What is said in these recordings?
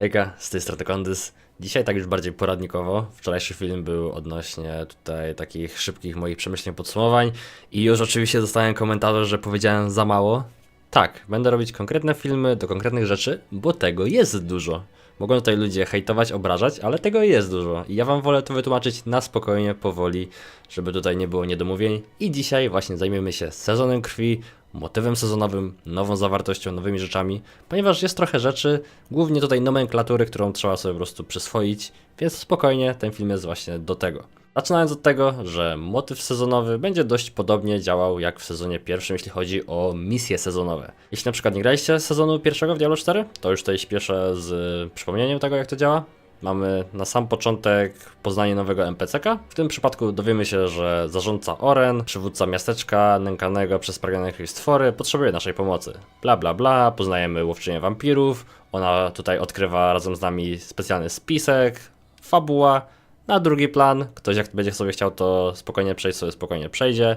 Hejka, z tej strony Kondys. Dzisiaj tak już bardziej poradnikowo. Wczorajszy film był odnośnie tutaj takich szybkich moich przemyśleń, podsumowań i już oczywiście dostałem komentarze, że powiedziałem za mało. Tak, będę robić konkretne filmy do konkretnych rzeczy, bo tego jest dużo. Mogą tutaj ludzie hejtować, obrażać, ale tego jest dużo. I ja wam wolę to wytłumaczyć na spokojnie, powoli, żeby tutaj nie było niedomówień. I dzisiaj właśnie zajmiemy się sezonem krwi, motywem sezonowym, nową zawartością, nowymi rzeczami, ponieważ jest trochę rzeczy, głównie tutaj nomenklatury, którą trzeba sobie po prostu przyswoić, więc spokojnie, ten film jest właśnie do tego. Zaczynając od tego, że motyw sezonowy będzie dość podobnie działał jak w sezonie pierwszym, jeśli chodzi o misje sezonowe. Jeśli na przykład nie graliście sezonu pierwszego w Diablo 4, to już tutaj śpieszę z przypomnieniem tego, jak to działa. Mamy na sam początek poznanie nowego NPC-ka. W tym przypadku dowiemy się, że zarządca Oren, przywódca miasteczka nękanego przez pragnione stwory, potrzebuje naszej pomocy. Bla bla bla, poznajemy łowczynię wampirów, ona tutaj odkrywa razem z nami specjalny spisek, fabuła. Na drugi plan, ktoś jak będzie sobie chciał to spokojnie przejść, sobie spokojnie przejdzie,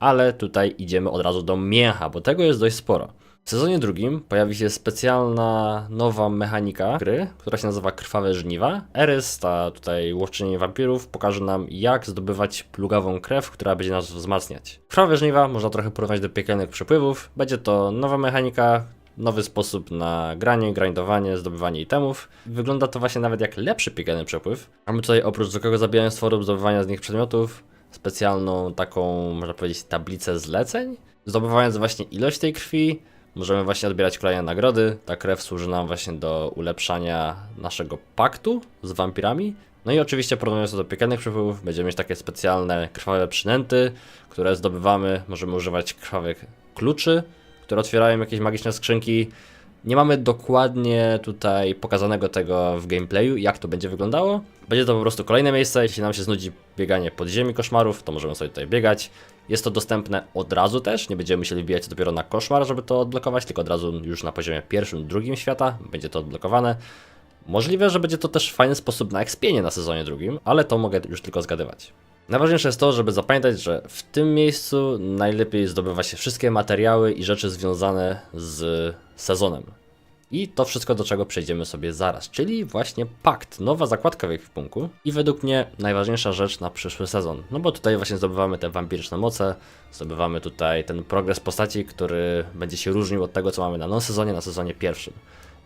ale tutaj idziemy od razu do mięcha, bo tego jest dość sporo. W sezonie drugim pojawi się specjalna nowa mechanika gry, która się nazywa Krwawe Żniwa. Erys, ta tutaj łowczyni wampirów, pokaże nam jak zdobywać plugawą krew, która będzie nas wzmacniać. Krwawe Żniwa można trochę porównać do piekielnych przepływów. Będzie to nowa mechanika, nowy sposób na granie, grindowanie, zdobywanie itemów. Wygląda to właśnie nawet jak lepszy piekielny przepływ. Mamy tutaj oprócz zwykłego zabijania stworów, zdobywania z nich przedmiotów, specjalną taką, można powiedzieć, tablicę zleceń. Zdobywając właśnie ilość tej krwi, możemy właśnie odbierać kolejne nagrody. Ta krew służy nam właśnie do ulepszania naszego paktu z wampirami. No i oczywiście porównując to do piekielnych przepływów, będziemy mieć takie specjalne krwawe przynęty, które zdobywamy. Możemy używać krwawych kluczy, które otwierają jakieś magiczne skrzynki. Nie mamy dokładnie tutaj pokazanego tego w gameplayu, jak to będzie wyglądało. Będzie to po prostu kolejne miejsce. Jeśli nam się znudzi bieganie pod ziemi koszmarów, to możemy sobie tutaj biegać. Jest to dostępne od razu też, nie będziemy musieli wbijać dopiero na koszmar, żeby to odblokować, tylko od razu już na poziomie pierwszym, drugim świata będzie to odblokowane. Możliwe, że będzie to też fajny sposób na ekspienie na sezonie drugim, ale to mogę już tylko zgadywać. Najważniejsze jest to, żeby zapamiętać, że w tym miejscu najlepiej zdobywa się wszystkie materiały i rzeczy związane z sezonem. I to wszystko, do czego przejdziemy sobie zaraz, czyli właśnie pakt, nowa zakładka w ekwipunku i według mnie najważniejsza rzecz na przyszły sezon. No bo tutaj właśnie zdobywamy te wampiryczne moce, zdobywamy tutaj ten progres postaci, który będzie się różnił od tego, co mamy na non-sezonie, na sezonie pierwszym.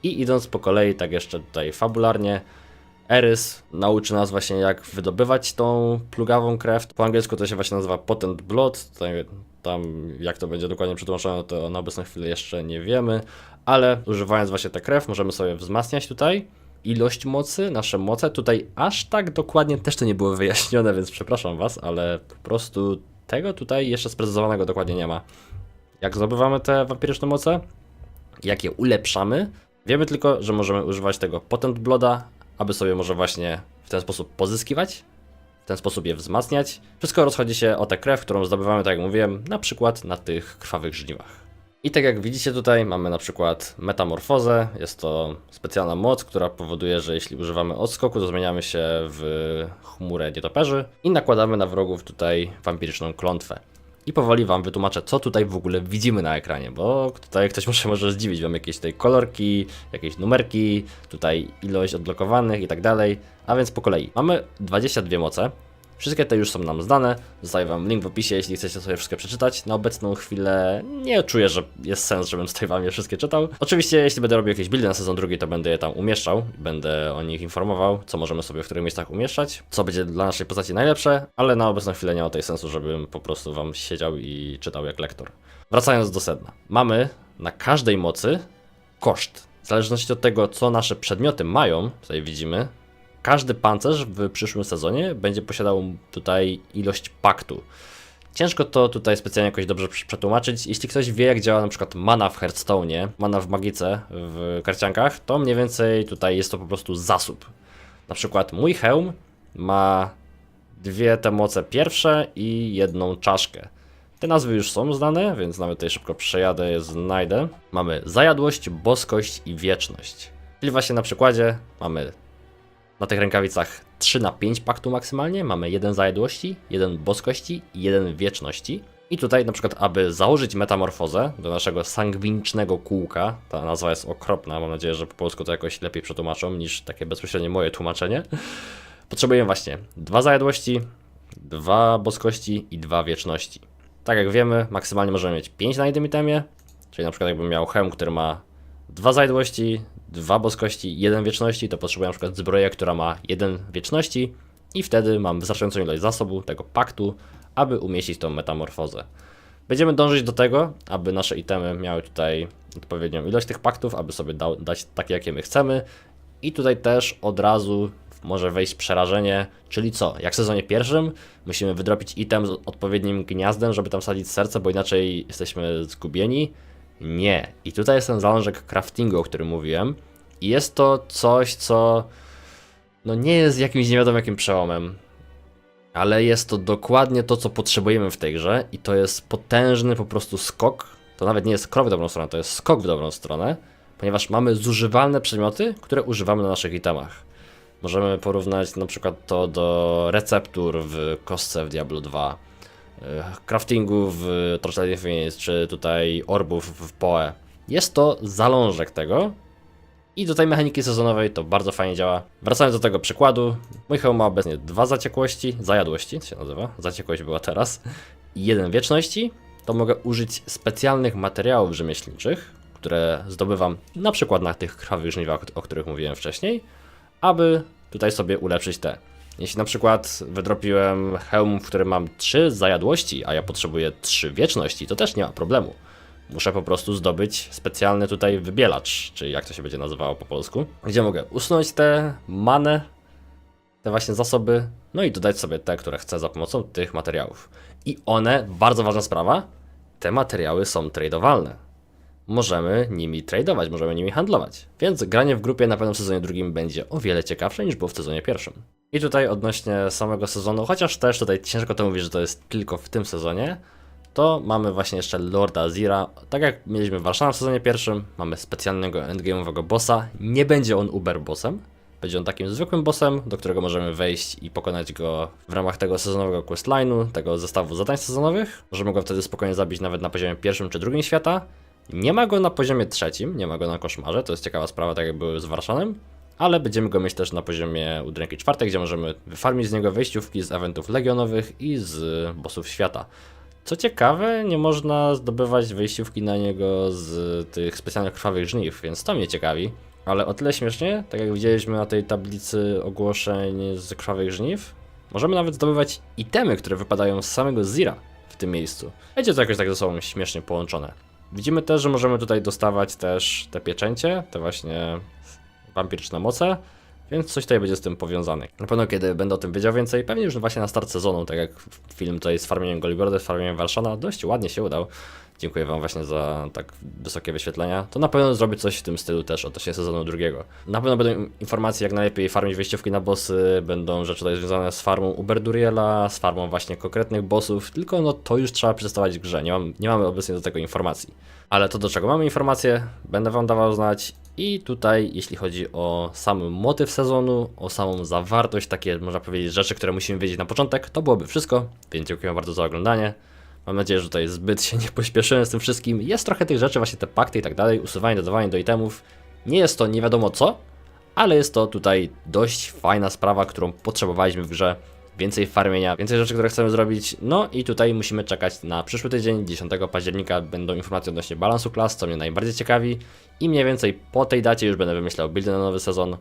I idąc po kolei, tak jeszcze tutaj fabularnie, Erys nauczy nas właśnie jak wydobywać tą plugawą krew. Po angielsku to się właśnie nazywa Potent Blood. Tutaj, tam jak to będzie dokładnie przetłumaczone to na obecną chwilę jeszcze nie wiemy, ale używając właśnie tę krew możemy sobie wzmacniać tutaj ilość mocy, nasze moce. Tutaj aż tak dokładnie też to nie było wyjaśnione, więc przepraszam Was, ale po prostu tego tutaj jeszcze sprecyzowanego dokładnie nie ma. Jak zdobywamy te wampiryczne moce, jak je ulepszamy. Wiemy tylko, że możemy używać tego Potent Blooda, aby sobie może właśnie w ten sposób pozyskiwać, w ten sposób je wzmacniać. Wszystko rozchodzi się o tę krew, którą zdobywamy, tak jak mówiłem, na przykład na tych krwawych żniwach. I tak jak widzicie tutaj mamy na przykład metamorfozę, jest to specjalna moc, która powoduje, że jeśli używamy odskoku, to zmieniamy się w chmurę nietoperzy i nakładamy na wrogów tutaj wampiryczną klątwę. I powoli Wam wytłumaczę, co tutaj w ogóle widzimy na ekranie, bo tutaj ktoś może, może zdziwić, mam jakieś tutaj kolorki, jakieś numerki, tutaj ilość odblokowanych i tak dalej, a więc po kolei. Mamy 22 moce, wszystkie te już są nam znane, zostawię Wam link w opisie, jeśli chcecie sobie wszystkie przeczytać. Na obecną chwilę nie czuję, że jest sens, żebym tutaj Wam je wszystkie czytał. Oczywiście, jeśli będę robił jakieś buildy na sezon drugi, to będę je tam umieszczał, będę o nich informował, co możemy sobie w których miejscach umieszczać, co będzie dla naszej postaci najlepsze, ale na obecną chwilę nie ma tej sensu, żebym po prostu Wam siedział i czytał jak lektor. Wracając do sedna. Mamy na każdej mocy koszt. W zależności od tego, co nasze przedmioty mają, tutaj widzimy, każdy pancerz w przyszłym sezonie będzie posiadał tutaj ilość paktu. Ciężko to tutaj specjalnie jakoś dobrze przetłumaczyć. Jeśli ktoś wie, jak działa na przykład mana w Hearthstone'ie, mana w magice, w karciankach, to mniej więcej tutaj jest to po prostu zasób. Na przykład mój hełm ma dwie te moce pierwsze i jedną czaszkę. Te nazwy już są znane, więc nawet tutaj szybko przejadę, je znajdę. Mamy zajadłość, boskość i wieczność. Czyli właśnie na przykładzie mamy na tych rękawicach 3 na 5 paktu maksymalnie. Mamy jeden zajadłości, jeden boskości i jeden wieczności. I tutaj na przykład, aby założyć metamorfozę do naszego sangwinicznego kółka, ta nazwa jest okropna, mam nadzieję, że po polsku to jakoś lepiej przetłumaczą niż takie bezpośrednie moje tłumaczenie. Potrzebujemy właśnie dwa zajadłości, dwa boskości i dwa wieczności. Tak jak wiemy, maksymalnie możemy mieć 5 na jednym itemie, czyli na przykład jakbym miał hełm, który ma dwa zajadłości, dwa boskości, jeden wieczności, to potrzebuję na przykład zbroję, która ma jeden wieczności i wtedy mam wystarczającą ilość zasobu, tego paktu, aby umieścić tą metamorfozę. Będziemy dążyć do tego, aby nasze itemy miały tutaj odpowiednią ilość tych paktów, aby sobie dał, dać takie, jakie my chcemy. I tutaj też od razu może wejść przerażenie, czyli co? Jak w sezonie pierwszym musimy wydropić item z odpowiednim gniazdem, żeby tam sadzić serce, bo inaczej jesteśmy zgubieni. Nie. I tutaj jest ten zalążek craftingu, o którym mówiłem. I jest to coś, co no nie jest jakimś nie wiadomo jakim przełomem. Ale jest to dokładnie to, co potrzebujemy w tej grze i to jest potężny po prostu skok. To nawet nie jest krok w dobrą stronę, to jest skok w dobrą stronę, ponieważ mamy zużywalne przedmioty, które używamy na naszych itemach. Możemy porównać na przykład to do receptur w kostce w Diablo 2, e, craftingu w Torchlight Infinite, czy tutaj orbów w Poe. Jest to zalążek tego, i tej mechaniki sezonowej to bardzo fajnie działa. Wracając do tego przykładu, mój hełm ma obecnie dwa zaciekłości, zajadłości się nazywa, zaciekłość była teraz, i jeden wieczności, to mogę użyć specjalnych materiałów rzemieślniczych, które zdobywam na przykład na tych krwawych żniwach, o których mówiłem wcześniej, aby tutaj sobie ulepszyć te. Jeśli na przykład wydropiłem hełm, w którym mam trzy zajadłości, a ja potrzebuję trzy wieczności, to też nie ma problemu. Muszę po prostu zdobyć specjalny tutaj wybielacz, czyli jak to się będzie nazywało po polsku, gdzie mogę usunąć te manę, te właśnie zasoby, no i dodać sobie te, które chcę za pomocą tych materiałów. I one, bardzo ważna sprawa, te materiały są tradowalne. Możemy nimi tradować, możemy nimi handlować. Więc granie w grupie na pewno w sezonie drugim będzie o wiele ciekawsze niż było w sezonie pierwszym. I tutaj odnośnie samego sezonu, chociaż też tutaj ciężko to mówić, że to jest tylko w tym sezonie, to mamy właśnie jeszcze Lorda Azira. Tak jak mieliśmy Warszawę w sezonie pierwszym, mamy specjalnego endgame'owego bossa. Nie będzie on uber bossem, będzie on takim zwykłym bossem, do którego możemy wejść i pokonać go w ramach tego sezonowego questline'u, tego zestawu zadań sezonowych. Możemy go wtedy spokojnie zabić nawet na poziomie pierwszym czy drugim świata. Nie ma go na poziomie trzecim, nie ma go na koszmarze, to jest ciekawa sprawa, tak jak były z Warszanem. Ale będziemy go mieć też na poziomie udręki czwartej, gdzie możemy wyfarmić z niego wejściówki z eventów legionowych i z bossów świata. Co ciekawe, nie można zdobywać wejściówki na niego z tych specjalnych krwawych żniw, więc to mnie ciekawi. Ale o tyle śmiesznie, tak jak widzieliśmy na tej tablicy ogłoszeń z krwawych żniw, możemy nawet zdobywać itemy, które wypadają z samego Zira w tym miejscu. Będzie to jakoś tak ze sobą śmiesznie połączone. Widzimy też, że możemy tutaj dostawać też te pieczęcie, te właśnie wampiryczne moce, więc coś tutaj będzie z tym powiązane. Na pewno kiedy będę o tym wiedział więcej, pewnie już właśnie na start sezonu, tak jak film tutaj z farmieniem Golibroda, z farmieniem Warszana, dość ładnie się udał. Dziękuję Wam właśnie za tak wysokie wyświetlenia. To na pewno zrobię coś w tym stylu też odnośnie sezonu drugiego. Na pewno będą informacje, jak najlepiej farmić wejściówki na bossy, będą rzeczy tutaj związane z farmą Uberduriela, z farmą właśnie konkretnych bossów, tylko no to już trzeba przetestować w grze, nie, mam, nie mamy obecnie do tego informacji. Ale to do czego mamy informacje, będę Wam dawał znać i tutaj, jeśli chodzi o sam motyw sezonu, o samą zawartość, takie można powiedzieć rzeczy, które musimy wiedzieć na początek, to byłoby wszystko, więc dziękuję bardzo za oglądanie. Mam nadzieję, że tutaj zbyt się nie pośpieszyłem z tym wszystkim. Jest trochę tych rzeczy, właśnie te pakty i tak dalej, usuwanie, dodawanie do itemów. Nie jest to nie wiadomo co, ale jest to tutaj dość fajna sprawa, którą potrzebowaliśmy w grze. Więcej farmienia, więcej rzeczy, które chcemy zrobić. No i tutaj musimy czekać na przyszły tydzień, 10 października będą informacje odnośnie balansu klas, co mnie najbardziej ciekawi. I mniej więcej po tej dacie już będę wymyślał buildy na nowy sezon.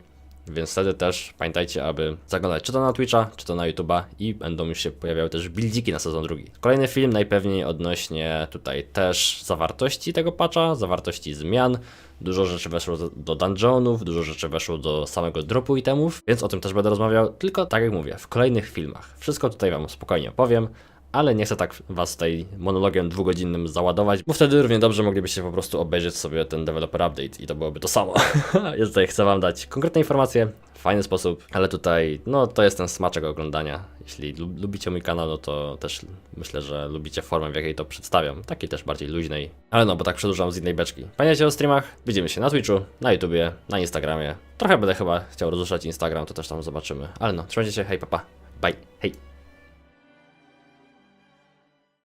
Więc wtedy też pamiętajcie, aby zaglądać czy to na Twitcha, czy to na YouTube'a i będą już się pojawiały też buildziki na sezon drugi. Kolejny film najpewniej odnośnie tutaj też zawartości tego patcha, zawartości zmian. Dużo rzeczy weszło do- dungeonów, dużo rzeczy weszło do samego dropu itemów, więc o tym też będę rozmawiał, tylko tak jak mówię, w kolejnych filmach. Wszystko tutaj Wam spokojnie opowiem, ale nie chcę tak Was tutaj monologiem dwugodzinnym załadować, bo wtedy równie dobrze moglibyście po prostu obejrzeć sobie ten developer update i to byłoby to samo. ja tutaj chcę Wam dać konkretne informacje, w fajny sposób, ale tutaj, no to jest ten smaczek oglądania. Jeśli lu- lubicie mój kanał, no to też myślę, że lubicie formę, w jakiej to przedstawiam, takiej też bardziej luźnej. Ale no, bo tak przedłużam z innej beczki. Pamiętajcie o streamach, widzimy się na Twitchu, na YouTubie, na Instagramie. Trochę będę chyba chciał rozruszać Instagram, to też tam zobaczymy. Ale no, trzymajcie się, hej papa, bye, hej.